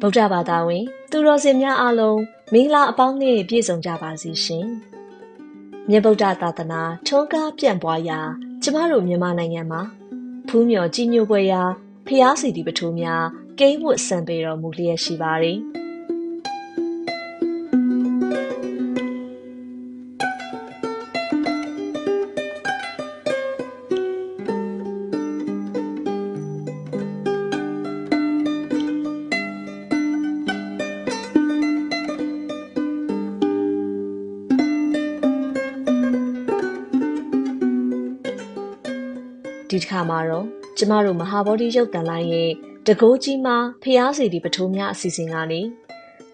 ဗုဒ္ဓဘာသာဝင် သူတော်စင်များအားလုံးမင်္ဂလာအပေါင်းနဲ့ပြည့်စုံကြပါစေရှင်။မြတ်ဗုဒ္ဓသာသနာထွန်းကားပြန့်ပွားရာကျမတို့မြန်မာနိုင်ငံမှာဖူးမြော်ကြီးညိုပွဲရာဖျားစီတီပထိုးများကိန်းဝတ်ဆံပေတော်မူလျက်ရှိပါတယ်။ ဒီတစ်ခါမှာတော့ကျမတို့မဟာဗောဓိရုပ်တန်လိုင်းရဲ့တကိုးကြီးမှာဖျားစီတီပထိုးများအစီအစဉ်ကနေ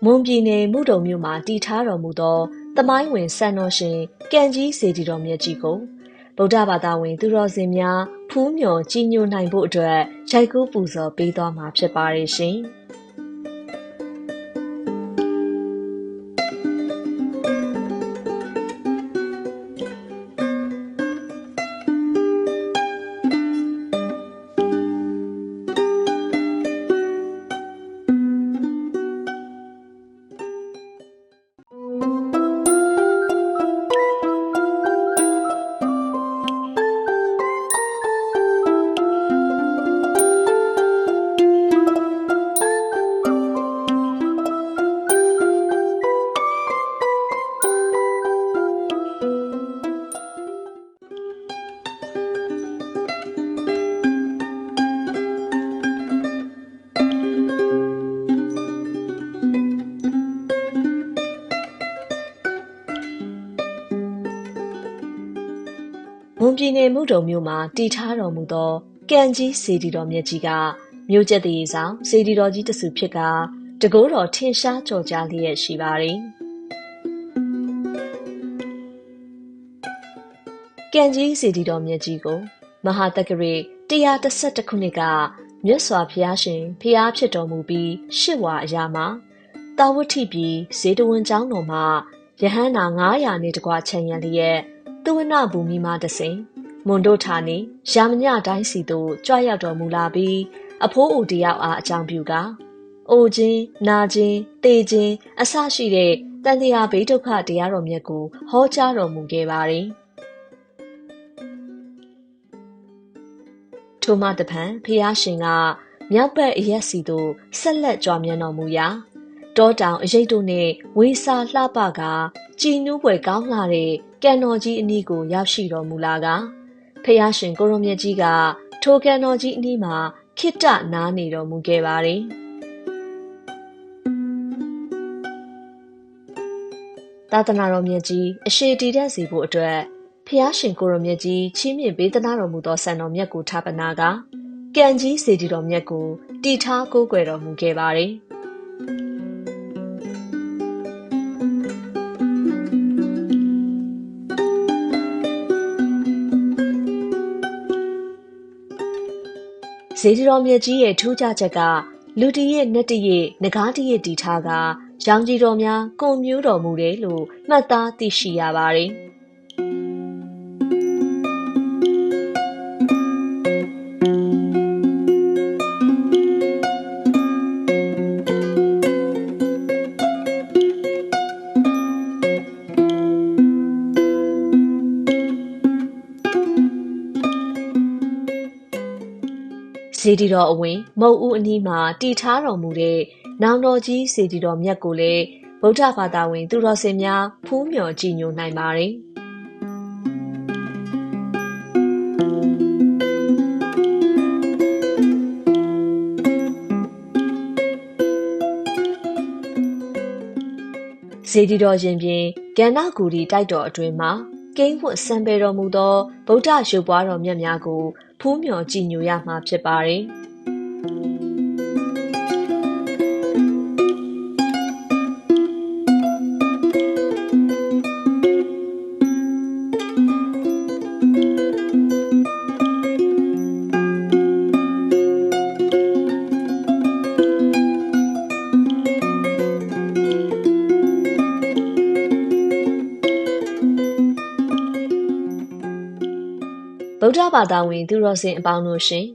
မွန်ပြည်နယ်မှုတုံမြို့မှာတည်ထားတော်မူသောတမိုင်းဝင်စံတော်ရှင်ကံကြီးစေတီတော်မြတ်ကြီးကိုဗုဒ္ဓဘာသာဝင် သူတော်စင်များဖူးမြော်ကြီးညိုနိုင်ဖို့အတွက်ရိုက်ကူးပူဇော်ပေးသွားမှာဖြစ်ပါရဲ့ရှင်။ ပြည်နယ်မှုတုံမြို့မှာတည်ထားတော်မူသောကံကြီးစေတီတော်မြတ်ကြီးကမြို့ကျက်တည်ဆောင်စေတီတော်ကြီးတဆူဖြစ်ကတကိုးတော်ထင်ရှားကြော်ကြားလျက်ရှိပါတယ်။ကံကြီးစေတီတော်မြတ်ကြီးကိုမဟာတက္ကရီ132ခုနှစ်ကမြတ်စွာဘုရားရှင်ဖျားဖြစ်တော်မူပြီးရှစ်ဝါအရာမှာတာဝတိပြည်ဇေတဝန်ကျောင်းတော်မှာယဟန္တာ900နဲ့တကွာခြံရံလျက်သူဝနဘူမိမှတစိန် မွန်တို့ဌာနေရာမညတိုင်းစီသို့ကြွရောက်တော်မူလာပြီးအဖိုးအိုတယောက်အားအကြောင်းပြုကအိုခြင်းနာခြင်းတေခြင်းအဆရှိတဲ့တန်တရားဘေးဒုက္ခတရားတော်မြတ်ကိုဟောကြားတော်မူခဲ့ပါတယ်ထိုမှတပံဖျားရှင်ကမြောက်ဘက်အရက်စီသို့ဆက်လက်ကြွမြန်းတော်မူရာတောတောင်အရေးတို့နှင့်ဝေစာလှပကကြည်နူးပွဲကောင်းလာတဲ့ကံတော်ကြီးအနီးကိုရောက်ရှိတော်မူလာက ဖះရှင်ကိုရုံမြတ်ကြီးကထိုကံတော်ကြီးအနီးမှာခိတ္တနားနေတော်မူခဲ့ပါတယ်သာသနာတော်မြတ်ကြီးအရှိတည်တဲ့စီဖို့အတွက်ဖះရှင်ကိုရုံမြတ်ကြီးချီးမြှင့်ပေးသနာတော်မူသောဆံတော်မြတ်ကိုထားပနာကကံကြီးစေတီတော်မြတ်ကိုတည်ထားကိုးကွယ်တော်မူခဲ့ပါတယ်။ ဇေဒီတော်မြတ်ကြီးရဲ့ထူးခြားချက်ကလူတရဲ့နတ်တရဲ့ငကားတရဲ့တီထားကရောင်ကြီးတော်များကုံမျိုးတော်မူတယ်လို့မှတ်သားသိရှိရပါတယ်။ ဇေဒီတော်အဝင် မုတ်ဦးအနီးမှာတည်ထားတော်မူတဲ့နောင်တော်ကြီးဇေဒီတော်မြတ်ကိုလည်းဗုဒ္ဓဘာသာဝင် သူတော်စင်များဖူးမြော်ကြည်ညိုနိုင်ပါတယ်ဇေဒီတော်ရင်ပြင်ကန္နာကူဒီတိုက်တော်အတွင်းမှာ ကိန်းဝတ်စံပေတော်မူသောဗုဒ္ဓရုပ်ပွားတော်မြတ်များကိုဖူးမြော်ကြည်ညိုရမှာဖြစ်ပါတယ်။ ဗုဒ္ဓဘာသာဝင် သူတော်စင်အပေါင်းတို့ရှင်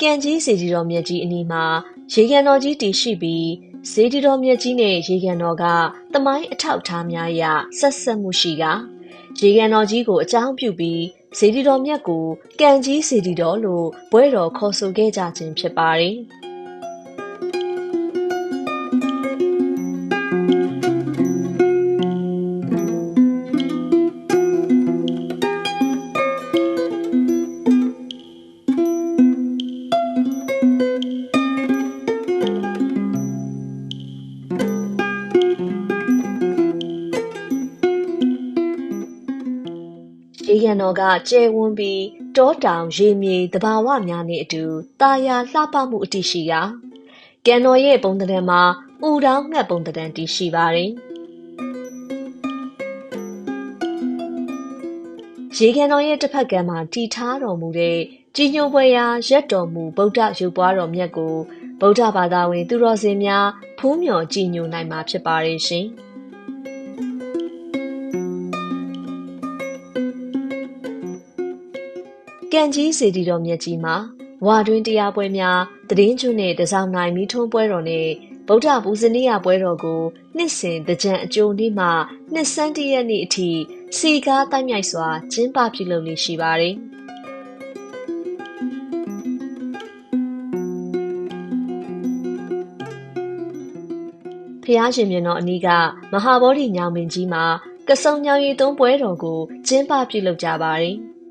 ကံကြီးစီကြီးတော်မြတ်ကြီးအနီးမှာရေကန်တော်ကြီးတည်ရှိပြီးဇေဒီတော်မြတ်ကြီးနဲ့ရေကန်တော်ကတမိုင်းအထောက်အထားများအရဆက်ဆက်မှုရှိကရေကန်တော်ကြီးကိုအကြောင်းပြုပြီးဇေဒီတော်မြတ်ကိုကံကြီးဇေဒီတော်လို့ဘွဲတော်ခေါ်ဆိုခဲ့ကြခြင်းဖြစ်ပါတယ်။ ရေရန်တော်ကကျဲဝန်းပြီးတောတောင်ရေမြေတဘာဝများနဲ့အတူตาယာလှပမှုအတိရှိရာကံတော်ရဲ့ပုံသဏ္ဍာန်မှာဥတောင်းငှက်ပုံသဏ္ဍာန်တည်ရှိပါတယ်ရေကန်တော်ရဲ့တစ်ဖက်ကမ်းမှာတည်ထားတော်မူတဲ့ကြီးညိုပွဲရာရက်တော်မူဗုဒ္ဓရုပ်ပွားတော်မြတ်ကိုဗုဒ္ဓဘာသာဝင် သူတော်စင်များဖူးမြော်ကြည်ညိုနိုင်မှာဖြစ်ပါတယ်ရှင်။ ကံကြီးစေတီတော်မြတ်ကြီးမှာဝါတွင်တရားပွဲများတည်င်းကျွနဲ့တစောင်းနိုင်မိထုံးပွဲတော်နဲ့ဗုဒ္ဓပူဇနီယပွဲတော်ကိုနှစ်စဉ်တကြံအကျိုးနေ့မှနှစ်ဆန်းတရက်နေ့အထိစီကားတိုက်မြိုက်စွာကျင်းပပြုလုပ်နေရှိပါတယ်ဖျားရှင်မြင်တော်အနီးကမဟာဗောဓိညောင်ပင်ကြီးမှာကစုံညောင်ရီသုံးပွဲတော်ကိုကျင်းပပြုလုပ်ကြပါတယ်။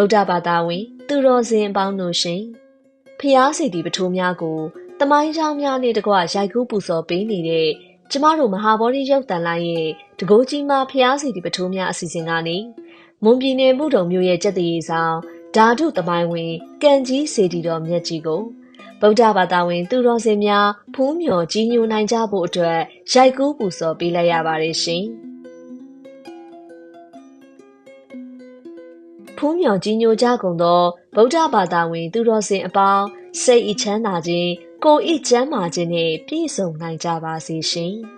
ဗုဒ္ဓဘာသာဝင် သူတော်စင်အပေါင်းတို့ရှင်ဖျားစီတီပထိုးများကိုတမိုင်းကြောင်းများနဲ့တကွရိုက်ကူးပူဇော်ပေးနေတဲ့ကျမတို့မဟာဗောဓိရုပ်တန်လိုင်းရဲ့တကိုးကြီးမဖျားစီတီပထိုးများအစီအစဉ်ကနေမွန်ပြည်နယ်မှုတုံမြို့ရဲ့ကျက်တည်ဆောင်ဓာတုတမိုင်းဝင်ကံကြီးစေတီတော်မြတ်ကြီးကိုဗုဒ္ဓဘာသာဝင် သူတော်စင်များဖူးမြော်ကြီးညိုနိုင်ကြဖို့အတွက်ရိုက်ကူးပူဇော်ပေးလိုက်ရပါတယ်ရှင်။ ဖူးမြော်ကြီးညိုကြကုန်သောဗုဒ္ဓဘာသာဝင် သူတော်စင်အပေါင်းစိတ်ဤချမ်းသာခြင်းကိုယ်ဤကျမ်းမာခြင်းနှင့်ပြည့်စုံနိုင်ကြပါစေရှင်။